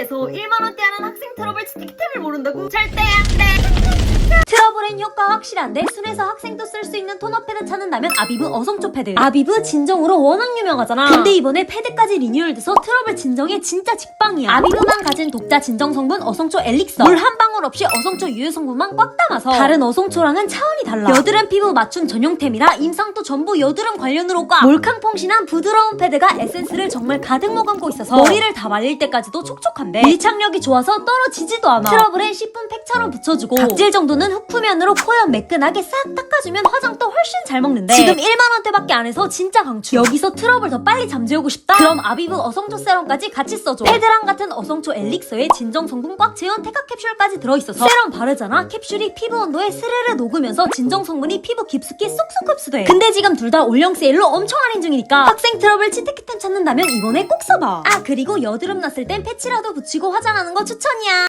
세일해서 1만원대 하는 학생 트러블 스티키템을 모른다고? 절대 안 돼 트러블엔 효과 확실한데 순해서 학생도 쓸 수 있는 토너 패드 찾는다면 아비브 어성초 패드. 아비브 진정으로 워낙 유명하잖아. 근데 이번에 패드까지 리뉴얼돼서 트러블 진정에 진짜 직방이야. 아비브만 가진 독자 진정 성분 어성초 엘릭서. 물 한 방울 없이 어성초 유효 성분만 꽉 담아서. 다른 어성초랑은 차원이 달라. 여드름 피부 맞춤 전용템이라 임상도 전부 여드름 관련으로 꽉. 몰캉퐁신한 부드러운 패드가 에센스를 정말 가득 머금고 있어서 머리를 다 말릴 때까지도 촉촉한데. 밀착력이 좋아서 떨어지지도 않아. 트러블엔 10분 팩처럼 붙여주고 각질 정도는 흡 프면으로 코염 매끈하게 싹 닦아주면 화장도 훨씬 잘 먹는데 지금 1만원대밖에 안 해서 진짜 강추. 여기서 트러블 더 빨리 잠재우고 싶다? 그럼 아비브 어성초 세럼까지 같이 써줘. 패드랑 같은 어성초 엘릭서에 진정 성분 꽉 채운 테카 캡슐까지 들어있어서 세럼 바르잖아? 캡슐이 피부 온도에 스르르 녹으면서 진정 성분이 피부 깊숙이 쏙쏙 흡수돼. 근데 지금 둘 다 올영 세일로 엄청 할인 중이니까 학생 트러블 치트키템 찾는다면 이번에 꼭 써봐. 아 그리고 여드름 났을 땐 패치라도 붙이고 화장하는 거 추천이야